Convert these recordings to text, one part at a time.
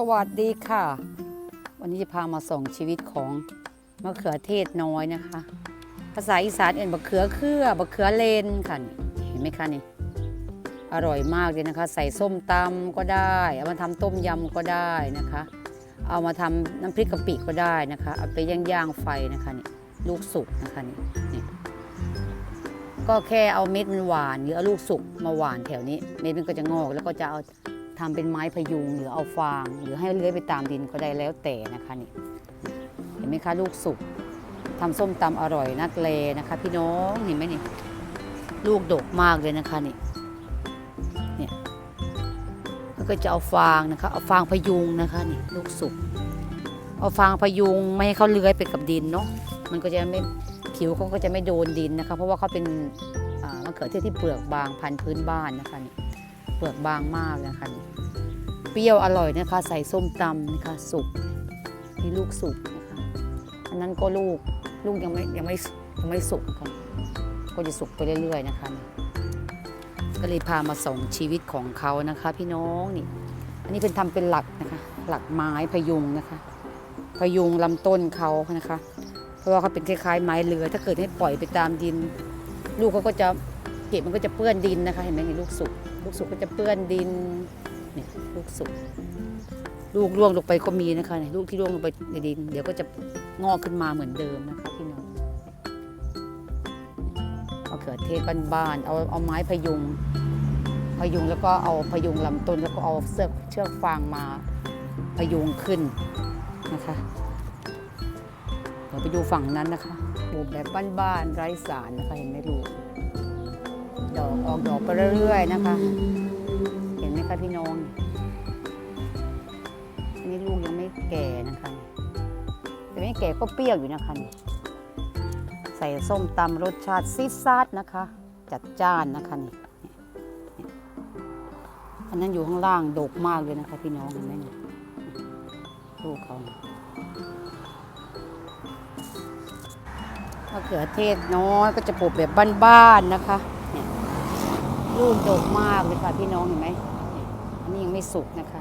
สวัสดีค่ะ วันนี้จะพามาส่องชีวิตของมะเขือเทศน้อยนะคะ ภาษาอีสานเอ็นบะเขือเครือมะเขือเลนค่ะเห็นไหมคะนี่อร่อยมากเลยนะคะ ใส่ส้มตำก็ได้ เอามาทำต้มยำก็ได้นะคะ เอามาทำน้ำพริกกะปิก็ได้นะคะเอาไปย่างๆไฟนะคะนี่ลูกสุกนะคะนี่นี่ก็แค่เอาเม็ดมันหวานหรือเอาลูกสุกมาหวานแถวนี้ เม็ดมันก็จะงอกแล้วก็จะเอา ทำเป็นไม้พยุงหรือเอาฟาง หรือให้เลื้อยไปตามดินก็ได้แล้วแต่นะคะนี่เห็นไหมคะลูกสุกทำส้มตำอร่อยนักเลนะคะ พี่น้องเห็นไหมนี่ลูกดกมากเลยนะคะนี่เนี่ยก็จะเอาฟางนะคะเอาฟางพยุงนะคะนี่ลูกสุกเอาฟางพยุงไม่ให้เขาเลื้อยไปกับดินเนาะมันก็จะไม่ผิวเขาก็จะไม่โดนดินนะคะ เพราะว่าเขาเป็นมะเขือเทศที่เปลือกบางพันธุ์พื้นบ้านนะคะนี่ เปลือกบางมากนะคะเปรี้ยวอร่อยนะคะใส่ส้มตำนะคะสุกนี่ลูกสุกนะคะอันนั้นก็ลูกลูกยังไม่ยังไม่ยังไม่สุกค่ะก็จะสุกไปเรื่อย ๆ นะคะ ก็เลยพามาส่งชีวิตของเขานะคะ พี่น้องนี่ อันนี้เป็นทำเป็นหลักนะคะ หลักไม้พยุงนะคะ พยุงลำต้นเขานะคะ เพราะว่าเขาเป็นคล้ายๆไม้เลื้อยถ้าเกิดให้ปล่อยไปตามดิน ลูกเขาก็จะ เก็บมันก็จะเปื้อนดินนะคะ เห็นไหมนี่ลูกสุก ลูกสุกก็จะเปื้อนดินเนี่ยลูกสุก ลูกร่วงลงไปก็มีนะคะเนี่ยลูกที่ร่วงลงไปในดิน เดี๋ยวก็จะงอกขึ้นมาเหมือนเดิมนะคะพี่น้องมะเขือเทศบ้านๆเอาเอาไม้พยุงพยุงแล้วก็เอาพยุงลำต้นแล้วก็เอาเสือกเชือกฟางมาพยุงขึ้นนะคะเดี๋ยวไปดูฝั่งนั้นนะคะปลูกแบบบ้านๆไร้สารนะคะเห็นไหมลูก ดอกออกดอกไปเรื่อยๆนะคะ เห็นไหมคะพี่น้องนี่ลูกยังไม่แก่นะคะแต่ไม่แก่ก็เปรี้ยวอยู่นะคะ ใส่ส้มตำรสชาติซีซาดนะคะ จัดจ้านนะคะนี่อันนั้นอยู่ข้างล่างดกมากเลยนะคะพี่น้องเห็นไหมนี่ลูกเขามะเขือเทศน้อยก็จะปลูกแบบบ้านๆนะคะ ลูกดกมากเลยค่ะพี่น้องเห็นไหมอันนี้ยังไม่สุกนะคะ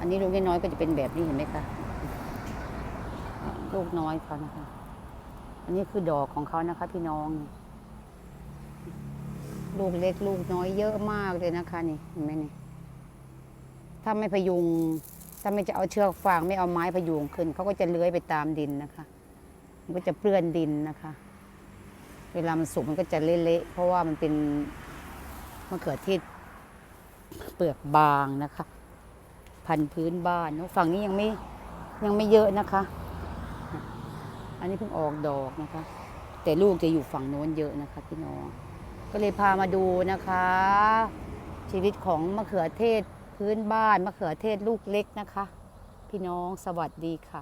อันนี้ลูกน้อยก็จะเป็นแบบนี้เห็นไหมคะลูกน้อยเขานะคะ อันนี้คือดอกของเขานะคะ พี่น้อง ลูกเล็กลูกน้อยเยอะมากเลยนะคะ นี่เห็นไหมนี่ถ้าไม่พยุง ถ้าไม่จะเอาเชือกฟางไม่เอาไม้พยุงขึ้นเขาก็จะเลื้อยไปตามดินนะคะ มันก็จะเปื้อนดินนะคะ เวลามันสุกมันก็จะเละๆเพราะว่ามันเป็น มะเขือเทศเปลือกบางนะคะ พันพื้นบ้านเนอะฝั่งนี้ยังไม่ยังไม่เยอะนะคะ อันนี้เพิ่งออกดอกนะคะ แต่ลูกจะอยู่ฝั่งโน้นเยอะนะคะพี่น้อง ก็เลยพามาดูนะคะ ชีวิตของมะเขือเทศพื้นบ้านมะเขือเทศลูกเล็กนะคะ พี่น้องสวัสดีค่ะ